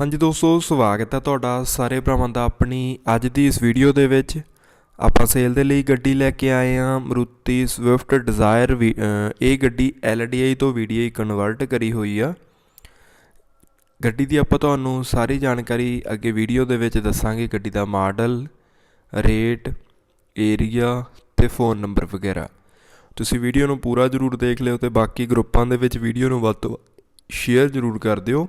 ਹਾਂਜੀ ਦੋਸਤੋ, ਸਵਾਗਤ ਹੈ ਤੁਹਾਡਾ ਸਾਰੇ ਭਰਾਵਾਂ ਦਾ ਆਪਣੀ ਅੱਜ ਦੀ ਇਸ ਵੀਡੀਓ ਦੇ ਵਿੱਚ। ਆਪਾਂ ਸੇਲ ਦੇ ਲਈ ਗੱਡੀ ਲੈ ਕੇ ਆਏ ਹਾਂ। ਮਰੂਤੀ ਸਵਿਫਟ ਡਿਜ਼ਾਇਰ ਵੀ- ਇਹ ਗੱਡੀ LDI ਤੋਂ VDI ਕਨਵਰਟ ਕਰੀ ਹੋਈ ਆ। ਗੱਡੀ ਦੀ ਆਪਾਂ ਤੁਹਾਨੂੰ ਸਾਰੀ ਜਾਣਕਾਰੀ ਅੱਗੇ ਵੀਡੀਓ ਦੇ ਵਿੱਚ ਦੱਸਾਂਗੇ। ਗੱਡੀ ਦਾ ਮਾਡਲ ਰੇਟ ਏਰੀਆ ਤੇ ਫੋਨ ਨੰਬਰ ਵਗੈਰਾ। ਤੁਸੀਂ ਵੀਡੀਓ ਨੂੰ ਪੂਰਾ ਜ਼ਰੂਰ ਦੇਖ ਲਿਓ ਤੇ ਬਾਕੀ ਗਰੁੱਪਾਂ ਦੇ ਵਿੱਚ ਵੀਡੀਓ ਨੂੰ ਵੱਧ ਤੋਂ ਸ਼ੇਅਰ ਜ਼ਰੂਰ ਕਰ ਦਿਓ।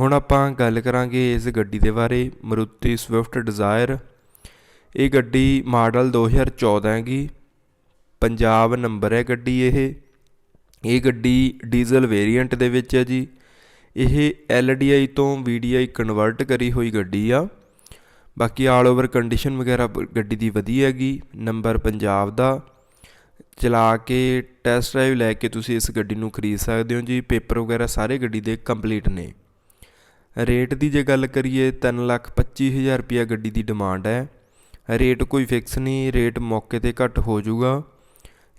ਹੁਣ ਆਪਾਂ ਗੱਲ ਕਰਾਂਗੇ ਇਸ ਗੱਡੀ ਦੇ ਬਾਰੇ, ਮਰੂਤੀ ਸਵਿਫਟ ਡਿਜ਼ਾਇਰ। ਇਹ ਗੱਡੀ ਮਾਡਲ 2014 ਹੈਗੀ, ਪੰਜਾਬ ਨੰਬਰ ਹੈ ਗੱਡੀ ਇਹ। ਇਹ ਗੱਡੀ ਡੀਜ਼ਲ ਵੇਰੀਐਂਟ ਦੇ ਵਿੱਚ ਹੈ ਜੀ। ਇਹ LDI ਤੋਂ VDI ਕਨਵਰਟ ਕਰੀ ਹੋਈ ਗੱਡੀ ਆ। ਬਾਕੀ ਆਲ ਓਵਰ ਕੰਡੀਸ਼ਨ ਵਗੈਰਾ ਗੱਡੀ ਦੀ ਵਧੀਆ ਹੈਗੀ, ਨੰਬਰ ਪੰਜਾਬ ਦਾ। ਚਲਾ ਕੇ, ਟੈਸਟ ਡਰਾਈਵ ਲੈ ਕੇ ਤੁਸੀਂ ਇਸ ਗੱਡੀ ਨੂੰ ਖਰੀਦ ਸਕਦੇ ਹੋ ਜੀ। ਪੇਪਰ ਵਗੈਰਾ ਸਾਰੇ ਗੱਡੀ ਦੇ ਕੰਪਲੀਟ ਨੇ। ਰੇਟ ਦੀ ਜੇ ਗੱਲ ਕਰੀਏ ਤਿੰਨ ਲੱਖ ਪੱਚੀ ਹਜ਼ਾਰ ਰੁਪਈਆ ਗੱਡੀ ਦੀ ਡਿਮਾਂਡ ਹੈ। ਰੇਟ ਕੋਈ ਫਿਕਸ ਨਹੀਂ, ਰੇਟ ਮੌਕੇ ਤੇ ਘੱਟ ਹੋ ਜਾਊਗਾ।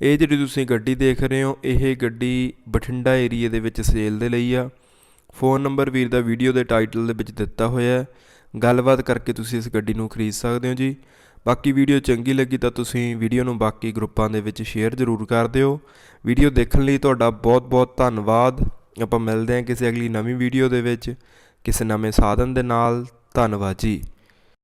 ਇਹ ਜਿਹੜੀ ਤੁਸੀਂ ਗੱਡੀ ਦੇਖ ਰਹੇ ਹੋ, ਇਹ ਗੱਡੀ ਬਠਿੰਡਾ ਏਰੀਏ ਦੇ ਵਿੱਚ ਸੇਲ ਦੇ ਲਈ ਆ। ਫੋਨ ਨੰਬਰ ਵੀਰ ਦਾ ਵੀਡੀਓ ਦੇ ਟਾਈਟਲ ਦੇ ਵਿੱਚ ਦਿੱਤਾ ਹੋਇਆ ਹੈ। ਗੱਲਬਾਤ ਕਰਕੇ ਤੁਸੀਂ ਇਸ ਗੱਡੀ ਨੂੰ ਖਰੀਦ ਸਕਦੇ ਹੋ ਜੀ। ਬਾਕੀ ਵੀਡੀਓ ਚੰਗੀ ਲੱਗੀ ਤਾਂ ਤੁਸੀਂ ਵੀਡੀਓ ਨੂੰ ਬਾਕੀ ਗਰੁੱਪਾਂ ਦੇ ਵਿੱਚ ਸ਼ੇਅਰ ਜ਼ਰੂਰ ਕਰ ਦਿਓ। ਵੀਡੀਓ ਦੇਖਣ ਲਈ ਤੁਹਾਡਾ ਬਹੁਤ-ਬਹੁਤ ਧੰਨਵਾਦ। ਆਪਾਂ ਮਿਲਦੇ ਹਾਂ ਕਿਸੇ ਅਗਲੀ ਨਵੀਂ ਵੀਡੀਓ ਦੇ ਵਿੱਚ। ਕਿਸੇ ਨਵੇਂ ਸਾਧਨ ਦੇ ਨਾਲ ਧੰਨਵਾਦ ਜੀ।